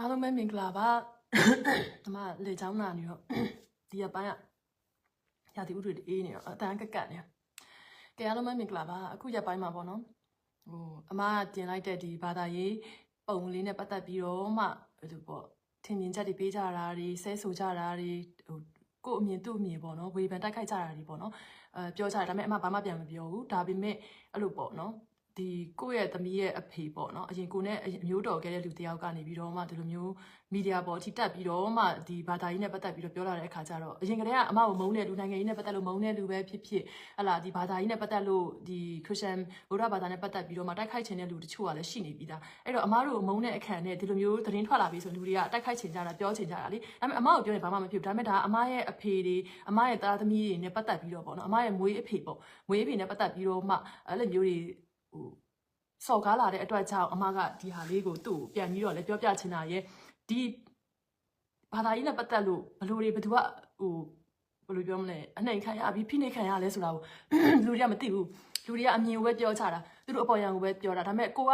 အားလုံးပဲမင်္ဂလာပါအမလေချောင်းနာနေတော့ဒီရပိုင်းကရာသီဥတုတွေအေးနေတော့အတန်းကက်ကက်နေကဲအားလုံးပဲမင်္ဂလာပါအခုရပိုင်းမှာပေါ့နော်ဟိုအမကတင်လိုက်တဲ့ဒီဘာသာရေးပုံလေးနဲ့ပတ်သက်ပြီးတော့မှဟိုလိုပေါ့ထင်မြင်ချက်တွေပေးကြတာတွေဆဲဆိုကြတာတွေဟိုကို့အမြင်သူ့အမြင်ပေါ့နော်ဝေဖန်တိုက်ခိုက်ကြတာတွေပေါ့နော်အဲပြောကြတယ်ဒါပေမဲ့အမဘာမှပြန်မပြောဘူးဒါပေမဲ့အဲ့လိုပေါ့နော် ဒီကိုယ့်ရဲ့သမီးရဲ့အဖေပေါ့နော်အရင်ကိုနဲ့အမျိုးတော်ခဲ့တဲ့လူတယောက်ကနေပြီးတော့မှဒီလိုမျိုးမီဒီယာပေါ်အထိတက်ပြီးတော့မှဒီဘာသာရေးနဲ့ပတ်သက်ပြီးတော့ပြောလာတဲ့အခါကျတော့အရင်ကတည်းကအမကိုမုန်းတဲ့လူနိုင်ငံရေးနဲ့ပတ်သက်လို့မုန်းတဲ့လူပဲဖြစ်ဖြစ်ဟလာဒီဘာသာရေးနဲ့ပတ်သက်လို့ဒီခရစ်ယာန်ဗုဒ္ဓဘာသာနဲ့ပတ်သက်ပြီးတော့မှတိုက်ခိုက်ချင်တဲ့လူတချို့ကလည်းရှိနေပြီးသားအဲ့တော့အမတို့ကိုမုန်းတဲ့အခါနဲ့ဒီလိုမျိုးသတင်းထွက်လာပြီးဆိုလူတွေကတိုက်ခိုက်ချင်ကြတာပြောချင်ကြတာလေဒါပေမဲ့အမကိုပြောရင်ဘာမှမဖြစ်ဘူးဒါပေမဲ့ဒါအမရဲ့အဖေတွေအမရဲ့သားသမီးတွေနဲ့ပတ်သက်ပြီးတော့ပေါ့နော်အမရဲ့မွေးအဖေပေါ့မွေးအဖေနဲ့ပတ်သက်ပြီးတော့မှအဲ့လိုမျိုးတွေ ဟိုစော်ကားလာတဲ့အတွက်ကြောင့်အမကဒီဟာလေးကိုသူ့ကိုပြန်ပြီးတော့လည်းပြောပြချင်တာရဲ့ဒီဘာသာရေးနဲ့ပတ်သက်လို့ဘလို့တွေဘသူကဟိုဘယ်လိုပြောမလဲအနှိမ်ခံရပြီးဖိနှိပ်ခံရလဲဆိုတာကိုလူတွေကမသိဘူးလူတွေကအမြင်ကိုပဲပြောချတာသူတို့အပေါ်ယံကိုပဲပြောတာဒါပေမဲ့ကိုက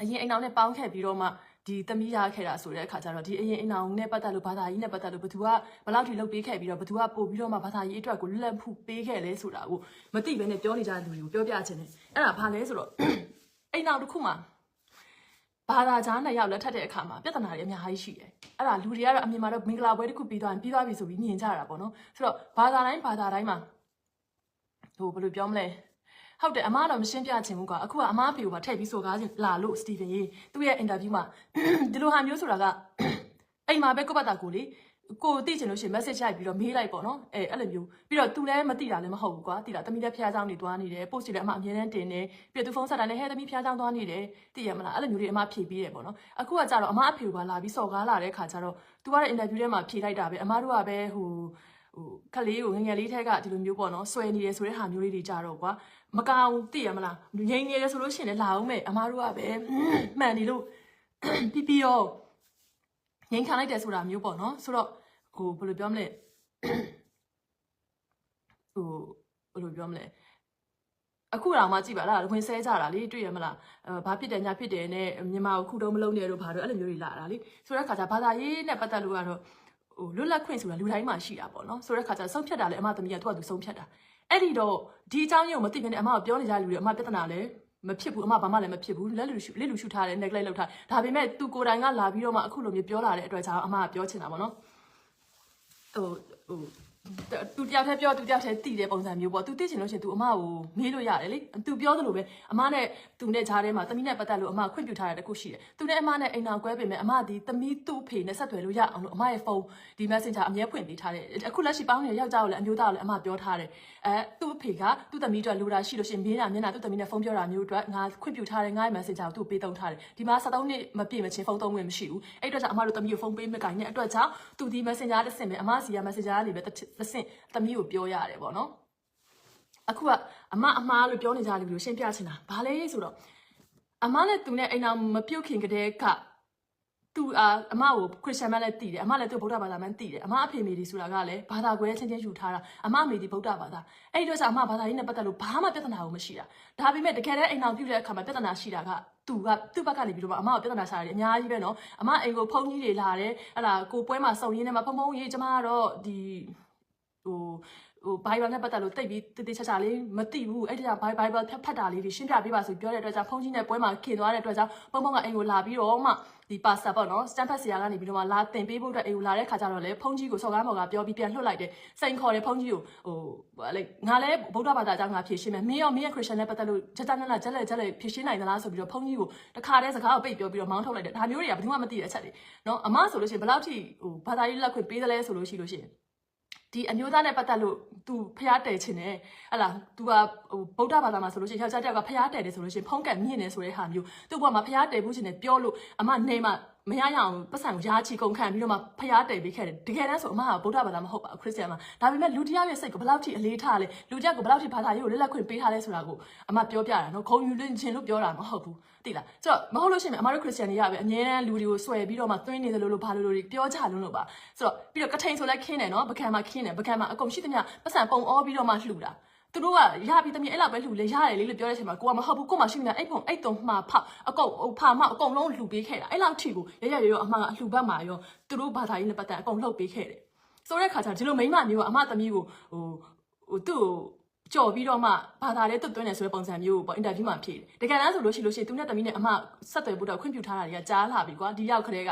အရင်အိမ်အောင်နဲ့ပေါင်းခဲ့ပြီးတော့မှ ဒီသမီးရခဲ့တာဆိုတဲ့အခါကျတော့ဒီအရင်အိမ်အောင်နဲ့ပတ်သက်လို့ဘာသာရေးနဲ့ပတ်သက်လို့ဘသူကဘယ်လောက်ထိလုပ်ပေးခဲ့ပြီးတော့ဘသူကပို့ပြီးတော့မှဘာသာရေးအတွက်ကိုလွတ်လပ်မှုပေးခဲ့လဲဆိုတာကိုမသိဘဲနဲ့ပြောနေကြတဲ့လူတွေကိုပြောပြချင်တယ်အဲ့ဒါဘာလဲဆိုတော့အိမ်နောက်တစ်ခုမှာဘာသာကြားနှစ်ယောက်လက်ထပ်တဲ့အခါမှာပြဿနာတွေအများကြီးရှိတယ်။အဲ့ဒါလူတွေကတော့အမြင်မှာတော့မင်္ဂလာပွဲတစ်ခုပြီးသွားရင်ပြီးသွားပြီဆိုပြီးမြင်ကြတာပေါ့နော်။ဆိုတော့ဘာသာတိုင်းဘာသာတိုင်းမှာဟိုဘယ်လိုပြောမလဲ။ ဟုတ်တယ်အမတော့မရှင်းပြချင်ဘူးကွာအခုကအမအဖေကိုပါထည့်ပြီးဆိုကားချင်းလာလို့စတီဗင်ရေသူ့ရဲ့အင်တာဗျူးမှာဒီလိုဟာမျိုးဆိုတာကအိမ်မှာပဲကိုပတ်တာကိုလေကိုသိချင်လို့ရှိရင် message ရိုက်ပြီးတော့မေးလိုက်ပေါ့နော်အဲအဲ့လိုမျိုးပြီးတော့ तू လည်းမသိတာလည်းမဟုတ်ဘူးကွာသိတာတမီးလည်းဖျားဆောင်နေသွားနေတယ် post လည်းအမအမြဲတမ်းတင်နေပြီးတော့ तू ဖုန်းဆက်တာလည်းဟဲ့တမီးဖျားဆောင်သွားနေတယ်သိရမလားအဲ့လိုမျိုးတွေအမဖြေပြီးတယ်ပေါ့နော်အခုကကြတော့အမအဖေကလာပြီးစော်ကားလာတဲ့ခါကျတော့ तू ကလည်း interview ထဲမှာဖြေလိုက်တာပဲအမတို့ကပဲဟို ဟိုခလေးကိုငငယ်လေးထက်ကဒီလိုမျိုးပေါ့နော်ဆွဲနေတယ်ဆိုတဲ့ဟာမျိုးလေးတွေကြတော့ကွာမကောင်သိရမလားငိမ့်နေတယ်ဆိုလို့ရှိရင်လည်းလာအောင်မဲ့အမတို့ကပဲမှန်နေလို့ပြီးပြီးတော့ငိမ့်ခံလိုက်တယ်ဆိုတာမျိုးပေါ့နော်ဆိုတော့ဟိုဘယ်လိုပြောမလဲဟိုဘယ်လိုပြောမလဲအခုတော့မှကြည့်ပါလားဝင်ဆဲကြတာလေတွေ့ရမလားအဲဘာဖြစ်တယ်ညာဖြစ်တယ်နဲ့မြန်မာကိုခုတုံးမလုံးနေတော့ဘာလို့အဲ့လိုမျိုးတွေလာတာလေဆိုတဲ့ခါကျဘာသာရေးနဲ့ပတ်သက်လို့ကတော့ ဟိုလွတ်လပ်ခွင့်ဆိုတာလူတိုင်းမှာရှိတာပေါ့နော်ဆိုတဲ့ခါကျဆုံးဖြတ်တာလေအမသမီးကသူကသူဆုံးဖြတ်တာအဲ့ဒီတော့ဒီအကြောင်းရင်းကိုမသိဘဲနဲ့အမကပြောနေကြတဲ့လူတွေအမပြဿနာလဲမဖြစ်ဘူးအမဘာမှလည်းမဖြစ်ဘူးလက်လူရှုလက်လူရှုထားတယ် neglect လုပ်ထားဒါပေမဲ့သူကိုယ်တိုင်ကလာပြီးတော့မှအခုလိုမျိုးပြောလာတဲ့အတွက်ကြောင့်အမကပြောချင်တာပေါ့နော်ဟိုဟို သူတယောက်တည်းပြောသူတယောက်တည်းတည်တဲ့ပုံစံမျိုးပေါ့သူသိချင်လို့ရှင်သူအမကိုမေးလို့ရတယ်လေသူပြောသလိုပဲအမနဲ့သူနဲ့ကြားထဲမှာသမီးနဲ့ပတ်သက်လို့အမခွင့်ပြုထားတဲ့တခုရှိတယ်သူနဲ့အမနဲ့အိမ်တော်ကွဲပေမဲ့အမဒီသမီးသူ့ဖေနဲ့ဆက်သွယ်လို့ရအောင်လို့အမရဲ့ဖုန်းဒီ Messenger အမြဲဖွင့်ပေးထားတယ်အခုလက်ရှိပေါင်းနေတဲ့ယောက်ျားကိုလည်းအမျိုးသားကိုလည်းအမပြောထားတယ်အဲသူ့ဖေကသူ့သမီးအတွက်လိုတာရှိလို့ရှင်မေးတာမျက်နှာသူ့သမီးနဲ့ဖုန်းပြောတာမျိုးအတွက်ငါခွင့်ပြုထားတဲ့ငါ့ရဲ့ Messenger ကိုသူ့ပေးသုံးထားတယ်ဒီမှာ73နှစ်မပြည့်မချင်းဖုန်းသုံးခွင့်မရှိဘူးအဲ့အတွက်ကြောင့်အမတို့သမီးကိုဖုန်းပေးမကိုင်တဲ့အတွက်ကြောင့်သူဒီ Messenger တစ်ဆင့်ပဲအမစီက Messenger ကနေပဲတစ်ဆင့်တမီးကိုပြောရတယ်ပေါ့နော်အခုကအမအမားလို့ပြောနေကြတယ်လို့ရှင်းပြချင်တာဘာလဲဆိုတော့အမနဲ့သူနဲ့အိမ်အောင်မပြုတ်ခင်ကတည်းကသူအာအမကိုခရစ်ယာန်မန်လည်းတည်တယ်အမလည်းသူဗုဒ္ဓဘာသာမန်တည်တယ်အမအဖေမေဒီဆိုတာကလည်းဘာသာကွဲချင်းချင်းယူထားတာအမမေဒီဗုဒ္ဓဘာသာအဲ့ဒီတော့အမဘာသာရေးနဲ့ပတ်သက်လို့ဘာမှပြဿနာကိုမရှိတာဒါပေမဲ့တကယ်တမ်းအိမ်အောင်ပြုတ်တဲ့အခါမှာပြဿနာရှိတာကသူကသူ့ဘက်ကနေပြီးတော့အမကိုပြဿနာရှာတယ်အများကြီးပဲနော်အမအိမ်ကိုဖုန်းကြီးတွေလာတယ်ဟလာကိုပွဲမှာစုံရင်းနဲ့မှာဖုံဖုံကြီးကျမကတော့ဒီ ဟိုဟိုဘိုင်ဘယ်နဲ့ပတ်သက်လို့တိတ်ပြီးတည်တည်ချာချာလေးမသိဘူးအဲ့ဒီကဘိုင်ဘိုင်ဘယ်ဖတ်ဖတ်တာလေးတွေရှင်းပြပေးပါဆိုပြောတဲ့အတွက်ကြောင့်ဖုန်းကြီးနဲ့ပွဲမှာခင်သွားတဲ့အတွက်ကြောင့်ပုံပုံကအိမ်ကိုလာပြီးတော့မှဒီပါစာပေါ့နော်စတန်ဖတ်ဆရာကနေပြီးတော့မှလာတင်ပေးဖို့အတွက်အိမ်ကိုလာတဲ့ခါကျတော့လေဖုန်းကြီးကိုစော်ကားမော်ကပြောပြီးပြန်လွှတ်လိုက်တယ်စိန်ခေါ်တယ်ဖုန်းကြီးကိုဟိုလေငါလည်းဗုဒ္ဓဘာသာအကြောင်းငါဖြေရှင်းမယ်မင်းရောမင်းရဲ့ခရစ်ယာန်နဲ့ပတ်သက်လို့ဂျက်တနလာဂျက်လက်ဂျက်လက်ဖြေရှင်းနိုင်သလားဆိုပြီးတော့ဖုန်းကြီးကိုတခါတည်းစကားကိုပိတ်ပြောပြီးတော့မောင်းထုတ်လိုက်တယ်ဒါမျိုးတွေကဘယ်သူမှမသိတဲ့အချက်တွေနော်အမဆိုလို့ရှိရင်ဘယ်လောက်ထိဟိုဘာသာရေးလက်ခွင့်ပေးသလဲဆိုလို့ရှိလို့ရှိရင် ဒီအမျိုးသားနဲ့ပတ်သက်လို့ तू ဖျားတယ်ချင်တယ်ဟလာ तू ကဟိုဗုဒ္ဓဘာသာမှာဆိုလို့ရှိရင်ယောက်ျားတစ်ယောက်ကဖျားတယ်တယ်ဆိုလို့ရှိရင်ဖုံးကန်မြင့်နေဆိုတဲ့ဟာမျိုးသူ့ဘဝမှာဖျားတယ်ဘူးချင်တယ်ပြောလို့အမနေမှာမရရအောင်ပတ်စံကိုရားချီကုန်ခံပြီးတော့မှဖျားတယ်ပေးခဲ့တယ်တကယ်တမ်းဆိုအမကဗုဒ္ဓဘာသာမဟုတ်ပါဘူးခရစ်ယာန်မှာဒါပေမဲ့လူတစ်ယောက်ရဲ့စိတ်ကိုဘယ်လောက်ထိအလေးထားလဲလူတစ်ယောက်ကိုဘယ်လောက်ထိဘာသာရေးကိုလက်လက်ခွင့်ပေးထားလဲဆိုတာကိုအမပြောပြတာနော်ခုံယူလင်းခြင်းလို့ပြောတာမဟုတ်ဘူးသိလားဆိုတော့မဟုတ်လို့ရှိရင်အမတို့ခရစ်ယာန်တွေကပဲအများအားလူတွေကိုဆွဲပြီးတော့မှသွင်းနေတယ်လို့လို့ဘာလို့လို့ပြောကြလို့လို့ပါဆိုတော့ပြီးတော့ကထိန်ဆိုလဲခင်းတယ်နော်ပကံမှာခင်းတယ်ပကံမှာအကုန်ရှိသမျှပတ်စံပုံအောပြီးတော့မှလှူတာ သူတို့ကရပြီးတမီးအဲ့လောက်ပဲလှူလေရတယ်လေလို့ပြောတဲ့အချိန်မှာကိုကမဟုတ်ဘူးကိုမှရှိနေတာအဲ့ဖုံအဲ့တုံမှာဖောက်အကုတ်ဟိုဖာမအကုန်လုံးလှူပေးခဲ့တာအဲ့လောက်ထိကိုရရရရအမှန်အလှူဘက်မှာရောသူတို့ဘာသာရေးနဲ့ပတ်သက်အကုန်လှုပ်ပေးခဲ့တယ်ဆိုတဲ့ခါကျဒီလိုမိမမျိုးကအမသမီးကိုဟိုဟိုသူ့ကိုကြော်ပြီးတော့မှဘာသာလေးတွတ်သွင်းနေဆိုတဲ့ပုံစံမျိုးကိုပေါ့အင်တာဗျူးမှာဖြေတယ်တကယ်တမ်းဆိုလို့ရှိလို့ရှိရင်သူနဲ့တမီးနဲ့အမဆက်သွယ်ဖို့တော့ခွင့်ပြုထားတာတွေကကြားလာပြီကွာဒီရောက်ခရဲက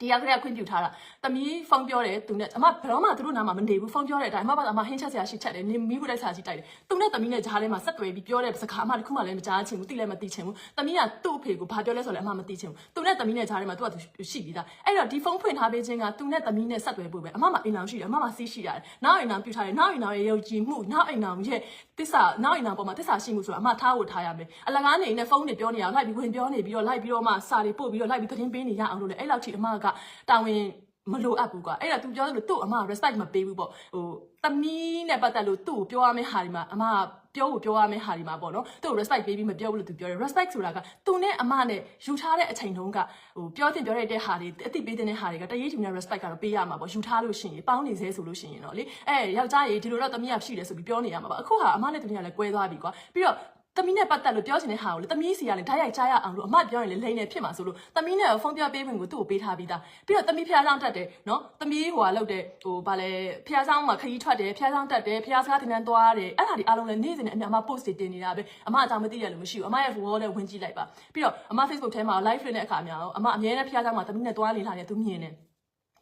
ဒီရောက်ခရက်ခွင့်ပြုထားတာတမီးဖုန်းပြောတယ်သူနဲ့အမဘယ်တော့မှသူတို့နားမှာမနေဘူးဖုန်းပြောတဲ့အတိုင်းအမကအမဟင်းချက်ဆရာရှိချက်တယ်နေမိဖို့တိုက်ဆရာရှိတိုက်တယ်သူနဲ့တမီးနဲ့ဂျားထဲမှာဆက်သွယ်ပြီးပြောတဲ့စကားအမတခုမှလည်းမကြားချင်ဘူးတိလည်းမသိချင်ဘူးတမီးကသူ့အဖေကိုဘာပြောလဲဆိုလဲအမမသိချင်ဘူးသူနဲ့တမီးနဲ့ဂျားထဲမှာသူကသူရှိပြီးသားအဲ့တော့ဒီဖုန်းဖွင့်ထားပေးခြင်းကသူနဲ့တမီးနဲ့ဆက်သွယ်ဖို့ပဲအမမအိမ်အောင်ရှိတယ်အမမစီးရှိရတယ်နောက်အိမ်အောင်ပြုထားတယ်နောက်အိမ်အောင်ရဲ့ယုံကြည်မှုနောက်အိမ်အောင်ရဲ့တစ္ဆာနောက်အိမ်အောင်ပေါ်မှာတစ္ဆာရှိမှုဆိုတာအမထားဖို့ထားရမယ်အလကားနေနဲ့ဖုန်းတွေပြောနေအောင်လိုက်ပြီးဝင်ပြောနေပြီးတော့လိုက်ပြီးတော့မှစာတွေပို့ပြီးတော့လိုက်ပြီးသတင်းပေးနေရအောင်လို့လေအဲ့လောက်ထိအမကတာဝန်မလိုအပ်ဘူးကွာအဲ့ဒါ तू ပြောသလိုသူ့အမ respect မပေးဘူးပေါ့ဟိုတမီးနဲ့ပတ်သက်လို့သူ့ကိုပြောရမယ့်ဟာဒီမှာအမကပြောဖို့ပြောရမယ့်ဟာဒီမှာပေါ့နော်သူ့ကို respect ပေးပြီးမပြောဘူးလို့ तू ပြောတယ် respect ဆိုတာကသူနဲ့အမနဲ့ယူထားတဲ့အချိန်တုန်းကဟိုပြောတင်ပြောရတဲ့ဟာတွေအသိပေးတဲ့ဟာတွေကတရေးချင်တဲ့ respect ကတော့ပေးရမှာပေါ့ယူထားလို့ရှိရင်ပေါင်းနေစေဆိုလို့ရှိရင်တော့လေအဲယောက်ျားကြီးဒီလိုတော့တမီးကရှိတယ်ဆိုပြီးပြောနေရမှာပါအခုဟာအမနဲ့တမီးကလည်းကွဲသွားပြီကွာပြီးတော့ သမီးနဲ့ပတ်သက်လို့ပြောချင်တဲ့ဟာကိုလေသမီးစီကလည်းဓာတ်ရိုက်ကြားရအောင်လို့အမပြောရင်လေလိမ့်နေဖြစ်မှာဆိုလို့သမီးနဲ့ဖုန်းပြောပေးခွင့်ကိုသူ့ကိုပေးထားပြီးသားပြီးတော့သမီးဖျားဆောင်တက်တယ်နော်သမီးဟိုကလောက်တယ်ဟိုဗာလဲဖျားဆောင်မှာခရီးထွက်တယ်ဖျားဆောင်တက်တယ်ဖျားစကားတင်တန်းသွားတယ်အဲ့ဒါဒီအားလုံးလည်းနေ့စဉ်နဲ့အများအမ post တွေတင်နေတာပဲအမအကြောင်းမသိရလို့မရှိဘူးအမရဲ့ wall နဲ့ဝင်ကြည့်လိုက်ပါပြီးတော့အမ Facebook ထဲမှာ live လုပ်တဲ့အခါများအမအမြဲတမ်းဖျားဆောင်မှာသမီးနဲ့သွားနေလာတယ်သူမြင်တယ်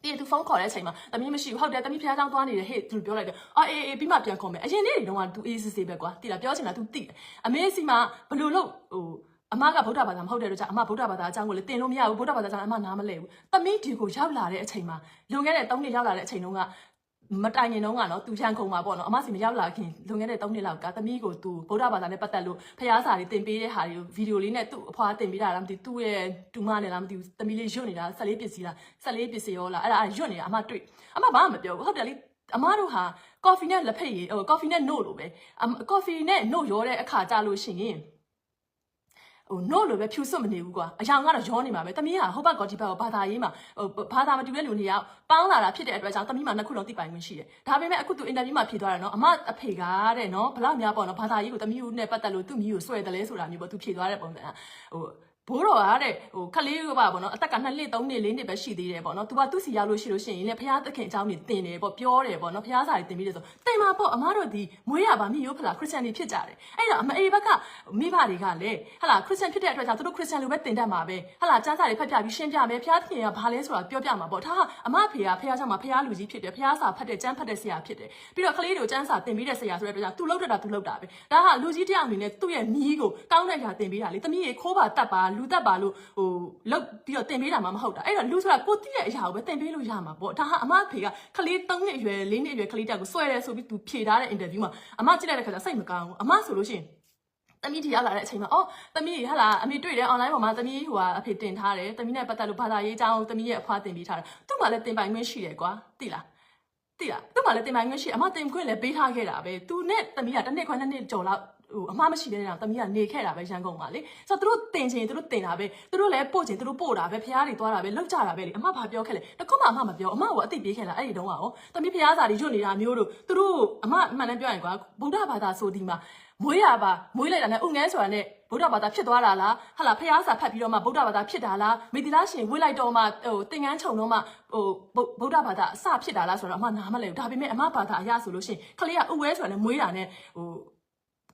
ပြီးသူဖုန်းခေါ်တဲ့အချိန်မှာတမီးမရှိဘူးဟုတ်တယ်တမီးဖျားချောင်းသွားနေတယ်ဟေ့သူပြောလိုက်တယ်အော်အေးအေးပြီးမှပြန်ခေါ်မယ်အရင်နေ့တွေတုန်းက तू အေးစစ်စစ်ပဲကွာတိလားပြောချင်တာ तू တိတယ်အမေစီမှာဘလို့လို့ဟိုအမကဗုဒ္ဓဘာသာမဟုတ်တဲ့တော့ကြာအမဗုဒ္ဓဘာသာအကြောင်းကိုလည်းတင်လို့မရဘူးဗုဒ္ဓဘာသာအကြောင်းအမနားမလဲဘူးတမီးဒီကိုရောက်လာတဲ့အချိန်မှာလွန်ခဲ့တဲ့၃နှစ်ရောက်လာတဲ့အချိန်တုန်းက မတိုင်ရင်တော့ကနော်သူချန်ခုံမှာပေါ့နော်အမစီမရောက်လာခင်လွန်ခဲ့တဲ့3နှစ်လောက်ကသမီးကိုသူဗုဒ္ဓဘာသာနဲ့ပတ်သက်လို့ဖျားစာတွေတင်ပေးတဲ့ဟာတွေကိုဗီဒီယိုလေးနဲ့သူ့အဖွားတင်ပေးတာလားမသိဘူးသူ့ရဲ့တူမနဲ့လားမသိဘူးသမီးလေးရွတ်နေတာဆက်လေးပစ္စည်းလားဆက်လေးပစ္စည်းရောလားအဲ့ဒါရွတ်နေတာအမတွေ့အမဘာမှမပြောဘူးဟုတ်တယ်လေအမတို့ဟာကော်ဖီနဲ့လက်ဖက်ရည်ဟိုကော်ဖီနဲ့နို့လို့ပဲကော်ဖီနဲ့နို့ရောတဲ့အခါကြလို့ရှိရင် ဟို no လို့ပဲဖြူစွတ်မနေဘူးကွာအယောင်ကတော့ရောနေမှာပဲတမီးကဟိုဘက်ကောဒီဘက်ဘာသာရေးမှာဟိုဘာသာမတူတဲ့လူတွေကပေါင်းလာတာဖြစ်တဲ့အတွက်ကြောင့်တမီးမှာနှစ်ခုလုံးသိပိုင်ခွင့်ရှိတယ်ဒါပေမဲ့အခုသူအင်တာဗျူးမှာဖြေသွားတယ်နော်အမအဖေကတဲ့နော်ဘလောက်များပေါ့နော်ဘာသာရေးကိုတမီးနဲ့ပတ်သက်လို့သူ့မီးကိုဆွဲတယ်လဲဆိုတာမျိုးပေါ့သူဖြေသွားတဲ့ပုံစံဟို ဘိုးတော်ကတဲ့ဟိုခလေးတို့ပါပေါ့နော်အသက်က2နှစ်3နှစ်4နှစ်ပဲရှိသေးတယ်ပေါ့နော်သူကသူ့စီရောက်လို့ရှိလို့ရှိရင်လည်းဖရာသခင်အကြောင်းနေတင်တယ်ပေါ့ပြောတယ်ပေါ့နော်ဖရာစာတွေတင်ပြီးတယ်ဆိုတင်ပါပေါ့အမတို့ဒီမွေးရပါမြို့ဖလားခရစ်ယာန်တွေဖြစ်ကြတယ်အဲ့တော့အမအေဘက်ကမိဘတွေကလည်းဟလာခရစ်ယာန်ဖြစ်တဲ့အတွက်ကြောင့်သူတို့ခရစ်ယာန်လိုပဲတင်တတ်မှာပဲဟလာစံစာတွေဖတ်ပြပြီးရှင်းပြမယ်ဖရာသခင်ကဘာလဲဆိုတာပြောပြမှာပေါ့ဒါကအမဖေကဖရာကြောင့်မဖရာလူကြီးဖြစ်တယ်ဖရာစာဖတ်တဲ့စံဖတ်တဲ့ဆရာဖြစ်တယ်ပြီးတော့ခလေးတို့စံစာတင်ပြီးတဲ့ဆရာဆိုတဲ့အတွက်ကြောင့်သူလောက်တတာသူလောက်တာပဲဒါကလူကြီးတယောက်အနေနဲ့သူ့ရဲ့မိကိုကောင်းတဲ့အရာတင်ပြီးတာလေတမီးရေခိုးပါတတ်ပါလူတတ်ပါလို့ဟိုလောက်ပြီးတော့တင်ပေးတာမှမဟုတ်တာအဲ့တော့လူဆိုတာကိုတိတဲ့အရာကိုပဲတင်ပေးလို့ရမှာပေါ့ဒါဟာအမဖေကကလေး၃နှစ်အရွယ်၄နှစ်အရွယ်ကလေးတက်ကိုဆွဲတယ်ဆိုပြီးသူဖြေထားတဲ့အင်တာဗျူးမှာအမကြည့်လိုက်တဲ့ခါကျစိတ်မကောင်းဘူးအမဆိုလို့ရှိရင်တမီးဒီရောက်လာတဲ့အချိန်မှာအော်တမီးဟာလာအမေတွေ့တယ် online ပေါ်မှာတမီးဟိုဟာအဖေတင်ထားတယ်တမီးနဲ့ပတ်သက်လို့ဘာသာရေးအကြောင်းတမီးရဲ့အဖွားတင်ပေးထားတယ်သူ့မှာလည်းတင်ပိုင်ခွင့်ရှိတယ်ကွာသိလားသိလားသူ့မှာလည်းတင်ပိုင်ခွင့်ရှိအမတင်ခွင့်လည်းပေးထားခဲ့တာပဲသူနဲ့တမီးကတစ်နှစ်ခွဲနှစ်နှစ်ကျော်လောက် ဟိုအမှားမရှိတဲ့ကြောင့်တမီးကနေခဲ့တာပဲရန်ကုန်မှာလေဆိုတော့သူတို့တင်ချင်သူတို့တင်တာပဲသူတို့လည်းပို့ချင်သူတို့ပို့တာပဲဖះတွေသွားတာပဲလောက်ကြတာပဲလေအမဘာပြောခဲ့လဲတခုမှအမမပြောအမကအသိပေးခဲ့လားအဲ့ဒီတုန်းကရောတမီးဖះစာတွေညွတ်နေတာမျိုးတို့သူတို့အမအမှန်တမ်းပြောရင်ကွာဗုဒ္ဓဘာသာဆိုဒီမှာမွေးရပါမွေးလိုက်တာနဲ့ဥငန်းဆိုတာနဲ့ဗုဒ္ဓဘာသာဖြစ်သွားတာလားဟာလားဖះစာဖတ်ပြီးတော့မှဗုဒ္ဓဘာသာဖြစ်တာလားမေတ္တာရှင်ဝေးလိုက်တော့မှဟိုသင်္ကန်းခြုံတော့မှဟိုဗုဒ္ဓဘာသာအစဖြစ်တာလားဆိုတော့အမနားမလဲဘူးဒါပေမဲ့အမဘာသာအရဆိုလို့ရှိရင်ခလေးကဥဝဲဆိုတာနဲ့မွေးတာနဲ့ဟို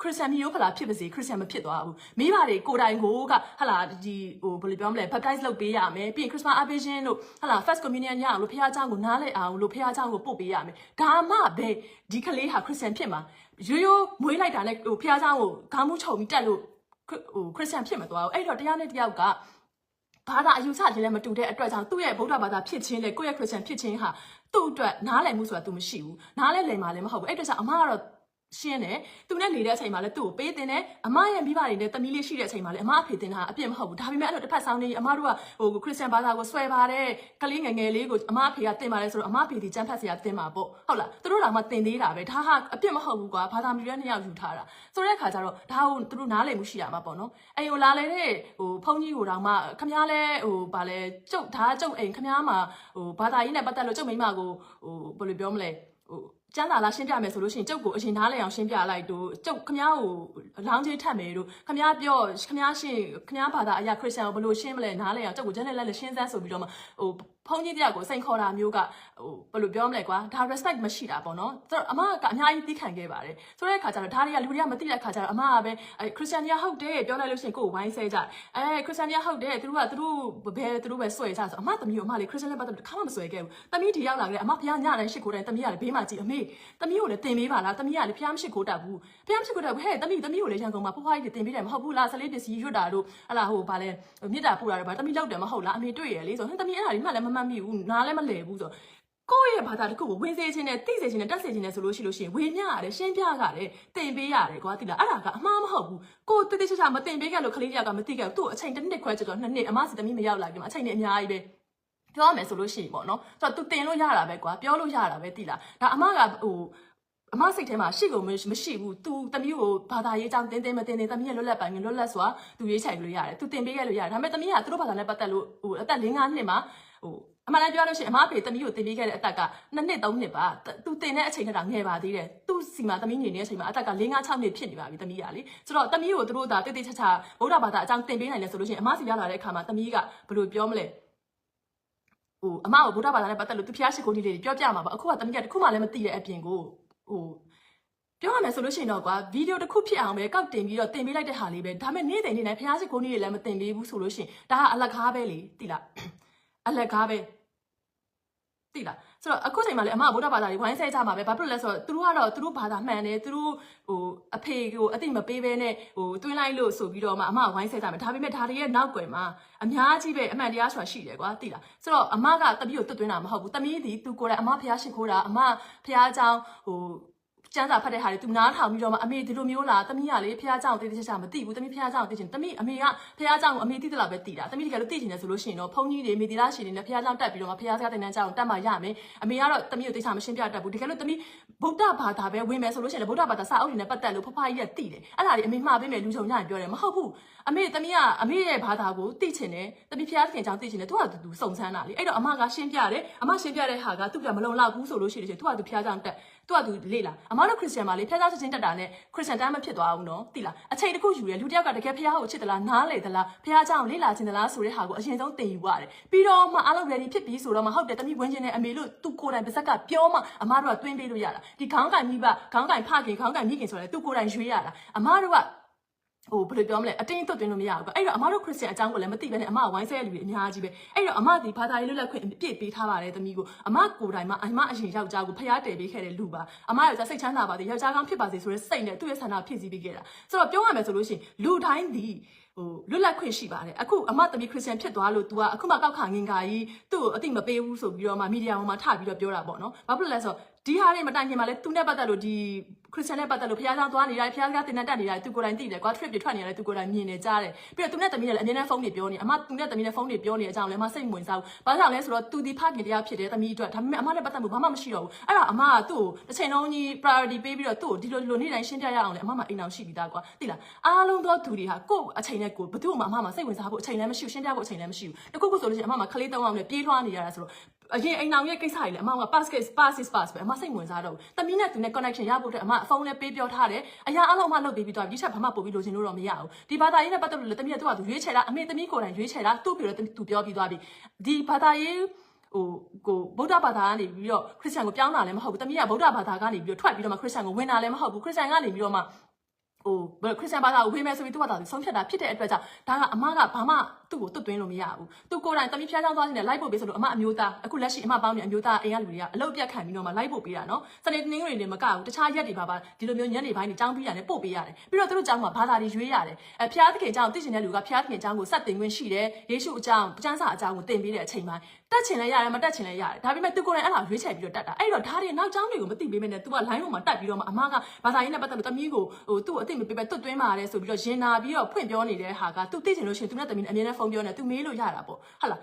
ခရစ်စတန်မျိုးဖလားဖြစ်ပါစေခရစ်စတန်မဖြစ်သွားဘူးမိဘတွေကိုယ်တိုင်ကိုကဟလာဒီဟိုဘယ်လိုပြောမလဲ baptize လုပ်ပေးရမယ်ပြီးရင် Christmas abbation တို့ဟလာ first communion ရအောင်လို့ဖခင်เจ้าကိုနားလဲအောင်လို့ဖခင်เจ้าကိုပို့ပေးရမယ်ဒါမှပဲဒီကလေးဟာခရစ်စတန်ဖြစ်မှာရိုးရိုးမွေးလိုက်တာနဲ့ဟိုဖခင်เจ้าကိုခေါင်းမူးချုံပြီးတက်လို့ဟိုခရစ်စတန်ဖြစ်မသွားဘူးအဲ့တော့တရားနဲ့တယောက်ကဘာသာအယူဆချင်းလည်းမတူတဲ့အတွက်ကြောင့်သူ့ရဲ့ဗုဒ္ဓဘာသာဖြစ်ခြင်းလေကိုယ့်ရဲ့ခရစ်စတန်ဖြစ်ခြင်းဟာသူ့အတွက်နားလည်မှုဆိုတာ तू မရှိဘူးနားလဲလည်မှာလည်းမဟုတ်ဘူးအဲ့အတွက်ကြောင့်အမကတော့ ရှင်းတယ်သူနဲ့နေတဲ့အချိန်မှာလည်းသူ့ကိုပေးတင်တယ်အမရဲ့မိဘတွေနဲ့တမီးလေးရှိတဲ့အချိန်မှာလည်းအမအဖေတင်တာအပြစ်မဟုတ်ဘူးဒါပေမဲ့အဲ့လိုတစ်ဖက်ဆောင်နေအမတို့ကဟိုခရစ်စတန်ဘာသာကိုဆွဲပါတယ်ကလေးငယ်ငယ်လေးကိုအမအဖေကတင်ပါတယ်ဆိုတော့အမအဖေဒီကျမ်းဖတ်စရာတင်ပါပေါ့ဟုတ်လားသူတို့တော့မှတင်သေးတာပဲဒါဟာအပြစ်မဟုတ်ဘူးကွာဘာသာမျိုးရဲ့နှစ်ယောက်ယူထားတာဆိုတဲ့အခါကျတော့ဒါကိုသူတို့နားလည်မှုရှိရမှာပေါ့နော်အဲ့ဟိုလာလေတဲ့ဟိုဖုန်းကြီးကိုတော့မှခမားလဲဟိုဗာလဲကျုပ်ဒါကျုပ်အိမ်ခမားမှာဟိုဘာသာရေးနဲ့ပတ်သက်လို့ကျုပ်မိမကိုဟိုဘယ်လိုပြောမလဲဟို ကျန်းသာလားရှင်းပြမယ်ဆိုလို့ရှိရင်ကျုပ်ကိုအရင်နားလည်အောင်ရှင်းပြလိုက်တို့ကျုပ်ခမားကိုလောင်းကြီးထပ်မယ်တို့ခမားပြောခမားရှင်းခမားဘာသာအရာခရစ်ယာန်ကိုဘယ်လိုရှင်းမလဲနားလည်အောင်ကျုပ်ကိုဂျန်နယ်လက်လက်ရှင်းစမ်းဆိုပြီးတော့မှဟို ဖုန်းကြီးတယောက်ကိုစိန်ခေါ်တာမျိုးကဟိုဘယ်လိုပြောမလဲကွာဒါ respect မရှိတာပေါ့နော်ဆိုတော့အမကအများကြီးသိခံခဲ့ပါတယ်ဆိုတဲ့အခါကျတော့ဒါတွေကလူတွေကမသိတဲ့အခါကျတော့အမကပဲအဲခရစ်ယာန်တွေကဟုတ်တယ်ပြောလိုက်လို့ရှိရင်ကိုယ်ဝိုင်းဆဲကြအဲခရစ်ယာန်တွေကဟုတ်တယ်သူတို့ကသူတို့ဘယ်သူတို့ပဲဆွဲကြဆိုအမသမီးကိုအမလေးခရစ်ယာန်နဲ့ပတ်သက်လို့ခါမှမဆွဲခဲ့ဘူးသမီးဒီရောက်လာကြတယ်အမဖះညတိုင်းရှစ်ကိုတိုင်းသမီးကလည်းဘေးမှာကြည့်အမေသမီးကိုလည်းတင်ပေးပါလားသမီးကလည်းဖះမရှိကိုတတ်ဘူးဖះမရှိကိုတတ်ဘူးဟဲ့သမီးသမီးကိုလည်းရန်ကုန်မှာဖွားဖွားကြီးတင်ပေးတယ်မဟုတ်ဘူးလားဆလေးပစ္စည်းရွတ်တာတို့ဟလာဟိုဗာလဲမြစ်တာပူတာတို့ဗာသမီးလောက်တယ်မဟုတ်လားအမေတွေ့ရလေဆိုဟဲ့သမီးအဲ့ဒါလေးမှလည်းမမှတ်မိဘူးနားလည်းမလဲဘူးဆိုကိုယ့်ရဲ့ဘာသာတစ်ခုကိုဝင်စေခြင်းနဲ့သိစေခြင်းနဲ့တက်စေခြင်းနဲ့ဆိုလို့ရှိလို့ရှိရင်ဝေမျှရတယ်ရှင်းပြရတယ်တင်ပေးရတယ်ကွာတိလားအဲ့ဒါကအမှားမဟုတ်ဘူးကိုတိတိကျကျမတင်ပေးခဲ့လို့ခလေးတယောက်ကမသိခဲ့ဘူးသူ့အချိန်တစ်နှစ်ခွဲကျော်ကျော်နှစ်နှစ်အမစီသမီးမရောက်လာခင်မှာအချိန်နဲ့အများကြီးပဲပြောရမယ်ဆိုလို့ရှိရင်ပေါ့နော်ဆိုတော့ तू တင်လို့ရတာပဲကွာပြောလို့ရတာပဲတိလားဒါအမကဟိုအမစိတ်ထဲမှာရှိကုန်မရှိဘူး तू တမီးကိုဘာသာရေးအကြောင်းတင်းတင်းမတင်းတင်းတမီးရဲ့လွတ်လပ်ပိုင်လွတ်လပ်စွာ तू ရေးချင်လို့ရတယ် तू တင်ပေးခဲ့လို့ရတယ်ဒါပေမဲ့တမီးကသူတို့ဘာသာနဲ့ပတ်သက်လို့ဟိုအသက်၄၅နှစ်မှာ ဟိုအမှန်တမ်းပြောလို့ရှိရင်အမအဖေတမီးကိုတင်ပေးခဲ့တဲ့အသက်က2နှစ်3နှစ်ပါသူတင်တဲ့အချိန်ထက်ငယ်ပါသေးတယ်သူ့စီမှာတမီးနေနေတဲ့အချိန်မှာအသက်က4 5 6နှစ်ဖြစ်နေပါပြီတမီးကလေဆိုတော့တမီးကိုသူတို့ဒါတိတ်တိတ်ချာချာဗုဒ္ဓဘာသာအကြောင်းတင်ပေးနိုင်တယ်ဆိုလို့ရှိရင်အမစီရောက်လာတဲ့အခါမှာတမီးကဘယ်လိုပြောမလဲဟိုအမကိုဗုဒ္ဓဘာသာနဲ့ပတ်သက်လို့သူဖျားရှိခိုးနေလေးပြောပြမှာပါအခုကတမီးကတခုမှလည်းမသိတဲ့အပြင်ကိုဟိုပြောရမယ်ဆိုလို့ရှိရင်တော့ကွာဗီဒီယိုတစ်ခုဖြစ်အောင်ပဲကောက်တင်ပြီးတော့တင်ပေးလိုက်တဲ့ဟာလေးပဲဒါပေမဲ့နေ့တိုင်းနေ့တိုင်းဖျားရှိခိုးနေလေးလည်းမတင်ပေးဘူးဆိုလို့ရှိရင်ဒါကအလကားပဲလေတိလား အလက်ကားပဲသိလားဆိုတော့အခုချိန်မှာလေအမဗုဒ္ဓဘာသာကြီးဝိုင်းဆဲကြမှာပဲဘာဖြစ်လို့လဲဆိုတော့သူတို့ကတော့သူတို့ဘာသာမှန်တယ်သူတို့ဟိုအဖေကိုအတိမပေးဘဲနဲ့ဟိုတွင်းလိုက်လို့ဆိုပြီးတော့မှအမဝိုင်းဆဲကြမှာဒါပေမဲ့ဒါတွေရဲ့နောက်ွယ်မှာအများကြီးပဲအမှန်တရားဆိုတာရှိတယ်ကွာသိလားဆိုတော့အမကတပည့်ကိုတွတ်သွင်းတာမဟုတ်ဘူးတမီးဒီသူကိုယ်တိုင်အမဖះရှိခိုးတာအမဖះအကြောင်းဟို ကျန်းစာဖတ်တဲ့ဟာတွေသူနားထောင်ပြီးတော့မှအမေဒီလိုမျိုးလားတမီးကလေဖះเจ้าကိုတိတိကျကျမသိဘူးတမီးဖះเจ้าကိုသိချင်တမီးအမေကဖះเจ้าကိုအမေသိတယ်လားပဲသိတာတမီးတကယ်လို့သိချင်တယ်ဆိုလို့ရှိရင်တော့ဖုန်းကြီးတွေမိသီလားရှင်တွေနဲ့ဖះเจ้าတက်ပြီးတော့မှဖះစကားတင်တန်းเจ้าကိုတက်မှရမယ်အမေကတော့တမီးကိုသိချာမရှင်းပြတတ်ဘူးတကယ်လို့တမီးဗုဒ္ဓဘာသာပဲဝင်မယ်ဆိုလို့ရှိရင်ဗုဒ္ဓဘာသာစာအုပ်တွေနဲ့ပတ်သက်လို့ဖဖကြီးကသိတယ်အဲ့ဒါတွေအမေမှားပေးမယ်လူချုံညရင်ပြောတယ်မဟုတ်ဘူးအမေတမီးကအမေရဲ့ဘာသာကိုသိချင်တယ်တမီးဖះခင်ကြောင့်သိချင်တယ်သူကသူစုံစမ်းတာလေအဲ့တော့အမကရှင်းပြတယ်အမရှင်းပြတဲ့ဟာကသူကမလုံလောက်ဘူးဆိုလို့ရှိရင်သူကသူဖះကြောင့်တက် သူကသူလေ့လာအမတို့ခရစ်ယာန်မှာလေဖះသားချင်းတက်တာနဲ့ခရစ်ယာန်တမ်းမဖြစ်သွားဘူးနော်သိလားအချိန်တစ်ခုယူရလူတယောက်ကတကယ်ဖះကိုချစ်သလားနားလေသလားဖះကြောင့်လေ့လာခြင်းသလားဆိုတဲ့ဟာကိုအရင်ဆုံးသင်ယူရတယ်ပြီးတော့မှအားလုံး ready ဖြစ်ပြီဆိုတော့မှဟုတ်တယ်တမီးဝင်ခြင်းနဲ့အမေလို့သူကိုယ်တိုင်ပါဇက်ကပြောမှအမတို့ကတွင်းပေးလို့ရတာဒီခေါင်းကင်မိဘခေါင်းကင်ဖခင်ခေါင်းကင်မိခင်ဆိုတဲ့သူကိုယ်တိုင်ရွေးရတာအမတို့က ဟိုဘယ်လိုပြောမလဲအတင်းသွတ်သွင်းလို့မရဘူးကွအဲ့တော့အမတို့ခရစ်ယာန်အကြောင်းကိုလည်းမသိဘဲနဲ့အမကဝိုင်းဆဲရလူတွေအများကြီးပဲအဲ့တော့အမဒီဘာသာရေးလွတ်လပ်ခွင့်အပြည့်ပေးထားပါတယ်သမီးကိုအမကိုယ်တိုင်မှအမအရင်ယောက်ျားကိုဖျားတယ်ပေးခဲ့တဲ့လူပါအမယောက်ျားစိတ်ချမ်းသာပါစေယောက်ျားကောင်းဖြစ်ပါစေဆိုတဲ့စိတ်နဲ့သူ့ရဲ့ဆန္ဒဖြည့်ဆည်းပေးခဲ့တာဆိုတော့ပြောရမယ်ဆိုလို့ရှိရင်လူတိုင်းဒီဟိုလွတ်လပ်ခွင့်ရှိပါတယ်အခုအမသမီးခရစ်ယာန်ဖြစ်သွားလို့ तू ကအခုမှကောက်ခါငင်ခါကြီးသူ့ကိုအတိမပေးဘူးဆိုပြီးတော့မှမီဒီယာပေါ်မှာထပြီးတော့ပြောတာပေါ့နော်ဘာဖြစ်လို့လဲဆိုတော့ ဒီဟာတွေမတိုင်ခင်မှာလဲသူနဲ့ပတ်သက်လို့ဒီခရစ်ယာန်နဲ့ပတ်သက်လို့ဖျားသားသွားနေတာဖျားကားတင်တတ်နေတာသူကိုယ်တိုင်သိတယ်ကွာ trip တွေထွက်နေရတယ်သူကိုယ်တိုင်မြင်နေကြတယ်ပြီးတော့သူနဲ့တမီးနဲ့လည်းအမြဲတမ်းဖုန်းတွေပြောနေအမသူနဲ့တမီးနဲ့ဖုန်းတွေပြောနေတဲ့အကြောင်းလည်းအမစိတ်ဝင်စားဘူးဘာကြောင့်လဲဆိုတော့သူဒီဖခင်တရားဖြစ်တယ်တမီးအတွက်ဒါပေမဲ့အမနဲ့ပတ်သက်မှုဘာမှမရှိတော့ဘူးအဲ့ဒါအမကသူ့ကိုတစ်ချိန်လုံးကြီး priority ပေးပြီးတော့သူ့ကိုဒီလိုဒီလိုနေ့တိုင်းရှင်းပြရအောင်လေအမမအိမ်အောင်ရှိပြီးသားကွာသိလားအားလုံးသောသူတွေဟာကိုယ့်အချိန်နဲ့ကိုယ်ဘယ်သူမှအမမစိတ်ဝင်စားဖို့အချိန်လည်းမရှိဘူးရှင်းပြဖို့အချိန်လည်းမရှိဘူးတခုခုဆိုလို့ရှိရင်အမမကလေးသုံးအောင်နဲ့ပြေးလွှားနေရတာဆိုတော့ အရင်အိမ်အောင်ရဲ့ကိစ္စကြီးလေအမက pass case pass is pass ပဲအမစိတ်ဝင်စားတော့ဘူးတမီးနဲ့သူနဲ့ connection ရဖို့အတွက်အမဖုန်းလည်းပေးပြောထားတယ်အရာအလုံးအမလုပ်ပေးပြီးတော့ဒီချက်ဘာမှပို့ပြီးလို့ရှင်လို့တော့မရဘူးဒီဘာသာရေးနဲ့ပတ်သက်လို့လည်းတမီးကသူကသူရွေးချယ်တာအမေတမီးကိုယ်တိုင်ရွေးချယ်တာသူ့ပြောတော့သူပြောပြီးသွားပြီဒီဘာသာရေးဟိုကိုဗုဒ္ဓဘာသာကနေပြီးတော့ခရစ်ယာန်ကိုပြောင်းတာလည်းမဟုတ်ဘူးတမီးကဗုဒ္ဓဘာသာကနေပြီးတော့ထွက်ပြီးတော့မှခရစ်ယာန်ကိုဝင်တာလည်းမဟုတ်ဘူးခရစ်ယာန်ကနေပြီးတော့မှ ဟိုဘယ်ခရစ်ယာန်ဘာသာကိုဝေးမယ်ဆိုပြီးသူ့ဘာသာကိုဆုံးဖြတ်တာဖြစ်တဲ့အတွက်ကြောင့်ဒါကအမကဘာမှသူ့ကိုတွတ်သွင်းလို့မရဘူးသူကိုယ်တိုင်တမီးဖျားချောင်းသွားခြင်းနဲ့လိုက်ပို့ပေးဆိုလို့အမအမျိုးသားအခုလက်ရှိအမပေါင်းနေအမျိုးသားအိမ်ကလူတွေကအလုပ်ပြတ်ခံပြီးတော့မှလိုက်ပို့ပေးတာနော်စနေတနင်္ဂနွေတွေမကဘူးတခြားရက်တွေပါပါဒီလိုမျိုးညနေပိုင်းတွေကြောင်းပြီးရတယ်ပို့ပေးရတယ်ပြီးတော့သူတို့ကြောင်းကဘာသာတွေရွေးရတယ်အဲဖျားသခင်ကြောင်းသိချင်တဲ့လူကဖျားသခင်ကြောင်းကိုစက်တင်ခွင့်ရှိတယ်ယေရှုအကြောင်းကျမ်းစာအကြောင်းကိုသင်ပေးတဲ့အချိန်ပိုင်းတက်ချင်လည်းရတယ်မတက်ချင်လည်းရတယ်ဒါပေမဲ့သူကိုယ်တိုင်အဲ့ဒါရွေးချယ်ပြီးတော့တက်တာအဲ့တော့ဒါတွေနောက်ကြောင်းတွေကိုမသိပေးမနဲ့ तू က line ပေါ်မှာတက်ပြီးတော့မှအမကဘာသာရေးနဲ့ပတ်သက်လို့တမီးကိုဟိုသူ့ကိုအသိမပေးပဲတွတ်သွင်းပါတယ်ဆိုပြီးတော့ရင်နာပြီးတော့ဖွင့်ပြောနေတဲ့ဟာက तू သိချင်လို့ရှိရင် तू နဲ့တမီးအမြဲတမ်းဖုန်းပြောနေ तू မေးလို့ရတာပေါ့ဟုတ်လား